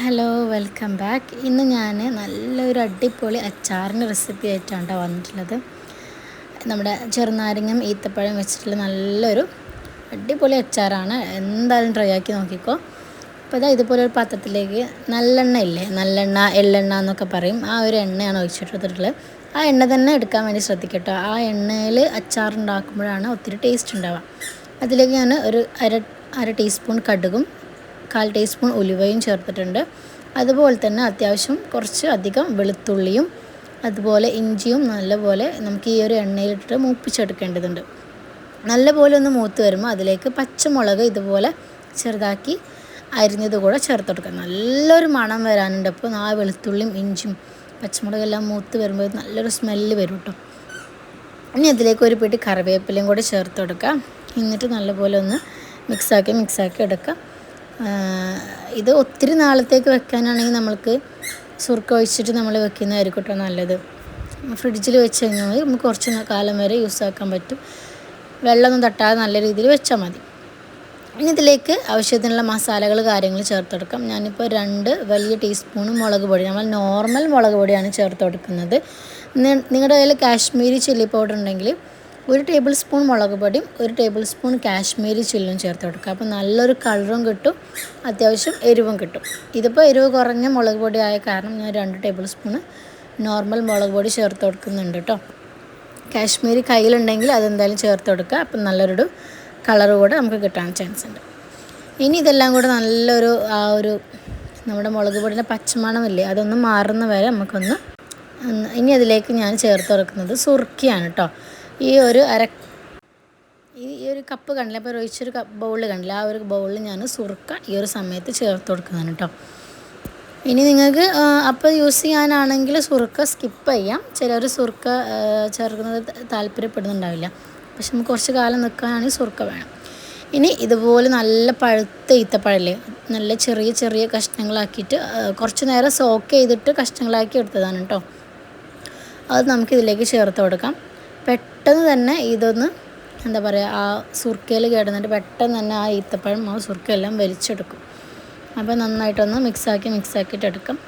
Hello welcome back ഇന്ന് ഞാൻ നല്ലൊരു അടിപൊളി അച്ചാറിന്റെ റെസിപ്പി ആയിട്ടാണ് വന്നിട്ടുള്ളത്. നമ്മുടെ ചെറുനാരങ്ങയും ഈത്തപ്പഴം വെച്ചിട്ടുള്ള നല്ലൊരു അടിപൊളി അച്ചാറാണ്. എന്തായാലും ട്രൈ ആക്കി നോക്കിക്കോ. അപ്പോൾ ഇതാ ഇതുപോലെ ഒരു പാത്രത്തിലേക്ക് നല്ലെണ്ണ ഇല്ലേ? നല്ലെണ്ണ എള്ളെണ്ണ എന്നൊക്കെ പറയും. ആ ഒരു എണ്ണയാണ് ഒഴിച്ചിട്ടുള്ളത് ആ എണ്ണ തന്നെ എടുക്കാൻ വേണ്ടി ശ്രദ്ധിക്കട്ടോ. ആ എണ്ണയിൽ അച്ചാർ ഉണ്ടാക്കുമ്പോഴാണ് ഒത്തിരി ടേസ്റ്റ് ഉണ്ടാവുക. അതിലേക്ക് ഞാൻ ഒരു അര അര ടീസ്പൂൺ കടുകും കാൽ ടീസ്പൂൺ ഉലുവയും ചേർത്തിട്ടുണ്ട്. അതുപോലെ തന്നെ അത്യാവശ്യം കുറച്ച് അധികം വെളുത്തുള്ളിയും അതുപോലെ ഇഞ്ചിയും നല്ലപോലെ നമുക്ക് ഈ ഒരു എണ്ണയിലിട്ട് മൂപ്പിച്ചെടുക്കേണ്ടതുണ്ട്. നല്ലപോലെ ഒന്ന് മൂത്ത് വരുമ്പോൾ അതിലേക്ക് പച്ചമുളക് ഇതുപോലെ ചെറുതാക്കി അരിഞ്ഞത് കൂടെ ചേർത്ത് കൊടുക്കുക നല്ലൊരു മണം വരാനുണ്ട് അപ്പോൾ ആ വെളുത്തുള്ളിയും ഇഞ്ചിയും പച്ചമുളകെല്ലാം മൂത്ത് വരുമ്പോൾ നല്ലൊരു സ്മെല്ല് വരും കേട്ടോ. ഇനി അതിലേക്ക് ഒരു പിടി കറിവേപ്പിലയും കൂടെ ചേർത്ത് കൊടുക്കുക എന്നിട്ട് നല്ലപോലെ ഒന്ന് മിക്സാക്കി മിക്സാക്കി എടുക്കുക. ഇത് ഒത്തിരി നാളത്തേക്ക് വെക്കാനാണെങ്കിൽ നമ്മൾക്ക് സുർക്ക ഒഴിച്ചിട്ട് നമ്മൾ വെക്കുന്നതായിരിക്കും കേട്ടോ നല്ലത്. ഫ്രിഡ്ജിൽ വെച്ച് കഴിഞ്ഞാൽ നമുക്ക് കുറച്ച് കാലം വരെ യൂസ് ആക്കാൻ പറ്റും. വെള്ളമൊന്നും തട്ടാതെ നല്ല രീതിയിൽ വെച്ചാൽ മതി. ഇനി ഇതിലേക്ക് ആവശ്യത്തിനുള്ള മസാലകൾ കാര്യങ്ങൾ ചേർത്തെടുക്കാം. ഞാനിപ്പോൾ രണ്ട് വലിയ ടീസ്പൂൺ മുളക് പൊടി നമ്മൾ നോർമൽ മുളക് പൊടിയാണ് ചേർത്ത് കൊടുക്കുന്നത്. നിങ്ങളുടെ കയ്യിൽ കാശ്മീരി ചില്ലി പൗഡർ ഉണ്ടെങ്കിൽ ഒരു ടേബിൾ സ്പൂൺ മുളക് പൊടിയും ഒരു ടേബിൾ സ്പൂൺ കാശ്മീരി ചില്ലും ചേർത്ത് കൊടുക്കുക. അപ്പോൾ നല്ലൊരു കളറും കിട്ടും അത്യാവശ്യം എരിവും കിട്ടും. ഇതിപ്പോൾ എരിവ് കുറഞ്ഞ മുളക് പൊടി ആയ കാരണം ഞാൻ രണ്ട് ടേബിൾ സ്പൂൺ നോർമൽ മുളക് പൊടി ചേർത്ത് കൊടുക്കുന്നുണ്ട് കേട്ടോ. കാശ്മീരി കയ്യിലുണ്ടെങ്കിൽ അതെന്തായാലും ചേർത്ത് കൊടുക്കുക. അപ്പം നല്ലൊരു കളർ കൂടെ നമുക്ക് കിട്ടാൻ ചാൻസ് ഉണ്ട്. ഇനി ഇതെല്ലാം കൂടെ നല്ലൊരു ആ ഒരു നമ്മുടെ മുളക് പൊടിയുടെ പച്ചമണമില്ലേ അതൊന്ന് മാറുന്ന വരെ നമുക്കൊന്ന് ഇനി അതിലേക്ക് ഞാൻ ചേർത്ത് കൊടുക്കുന്നത് സുർക്കിയാണ് കേട്ടോ. ഈ ഒരു അര ഈ ഒരു കപ്പ് കണ്ടില്ല? അപ്പോൾ ഒഴിച്ചൊരു കപ്പ് ബൗളിൽ കണ്ടില്ല? ആ ഒരു ബൗളിൽ ഞാൻ സുർക്ക ഈ ഒരു സമയത്ത് ചേർത്ത് കൊടുക്കുന്നതാണ് കേട്ടോ ഇനി നിങ്ങൾക്ക് അപ്പോൾ യൂസ് ചെയ്യാനാണെങ്കിൽ സുർക്ക സ്കിപ്പ് ചെയ്യാം. ചിലർ സുർക്ക ചേർക്കുന്നത് താല്പര്യപ്പെടുന്നുണ്ടാവില്ല. പക്ഷെ നമുക്ക് കുറച്ച് കാലം നിൽക്കാനാണെങ്കിൽ സുർക്ക വേണം. ഇനി ഇതുപോലെ നല്ല പഴുത്ത ഈത്തപ്പഴല്ലേ? നല്ല ചെറിയ ചെറിയ കഷ്ണങ്ങളാക്കിയിട്ട് കുറച്ച് നേരം സോക്ക് ചെയ്തിട്ട് കഷ്ണങ്ങളാക്കി എടുത്തതാണ് കേട്ടോ അത് നമുക്കിതിലേക്ക് ചേർത്ത് കൊടുക്കാം. പെട്ടെന്ന് തന്നെ ഇതൊന്ന് എന്താ പറയുക ആ സുർക്കയിൽ കിടന്നിട്ട് പെട്ടെന്ന് തന്നെ ആ ഈത്തപ്പഴം ആ സുർക്കയെല്ലാം വലിച്ചെടുക്കും. അപ്പോൾ നന്നായിട്ടൊന്ന് മിക്സാക്കി മിക്സാക്കിയിട്ട് എടുക്കാം.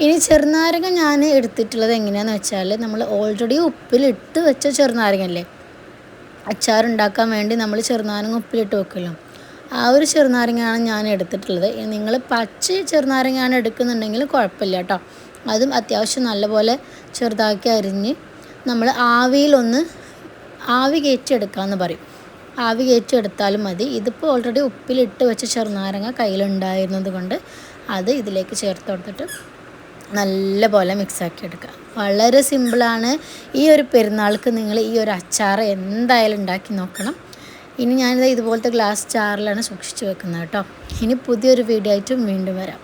ഇനി ചെറുനാരങ്ങ ഞാൻ എടുത്തിട്ടുള്ളത് എങ്ങനെയാണെന്ന് വെച്ചാൽ നമ്മൾ ഓൾറെഡി ഉപ്പിലിട്ട് വെച്ച ചെറുനാരങ്ങല്ലേ അച്ചാറുണ്ടാക്കാൻ വേണ്ടി നമ്മൾ ചെറുനാരങ്ങ ഉപ്പിലിട്ട് വെക്കുമല്ലോ. ആ ഒരു ചെറുനാരങ്ങയാണ് ഞാൻ എടുത്തിട്ടുള്ളത്. നിങ്ങൾ പച്ച ചെറുനാരങ്ങയാണ് എടുക്കുന്നുണ്ടെങ്കിൽ കുഴപ്പമില്ല കേട്ടോ. അതും അത്യാവശ്യം നല്ലപോലെ ചെറുതാക്കി അരിഞ്ഞ് നമ്മൾ ആവിയിലൊന്ന് ആവി കയറ്റിയെടുക്കാമെന്ന് പറയും. ആവി കയറ്റിയെടുത്താലും മതി. ഇതിപ്പോൾ ഓൾറെഡി ഉപ്പിലിട്ട് വെച്ച ചെറുനാരങ്ങ കയ്യിലുണ്ടായിരുന്നത് കൊണ്ട് അത് ഇതിലേക്ക് ചേർത്ത് കൊടുത്തിട്ട് നല്ല പോലെ മിക്സാക്കി എടുക്കുക. വളരെ സിമ്പിളാണ് ഈ ഒരു പെരുന്നാൾക്ക് നിങ്ങൾ ഈ ഒരു അച്ചാർ എന്തായാലും ഉണ്ടാക്കി നോക്കണം. ഇനി ഞാനിത് ഇതുപോലത്തെ ഗ്ലാസ് ചാറിലാണ് സൂക്ഷിച്ച് വെക്കുന്നത് കേട്ടോ. ഇനി പുതിയൊരു വീഡിയോ ആയിട്ടും വീണ്ടും വരാം.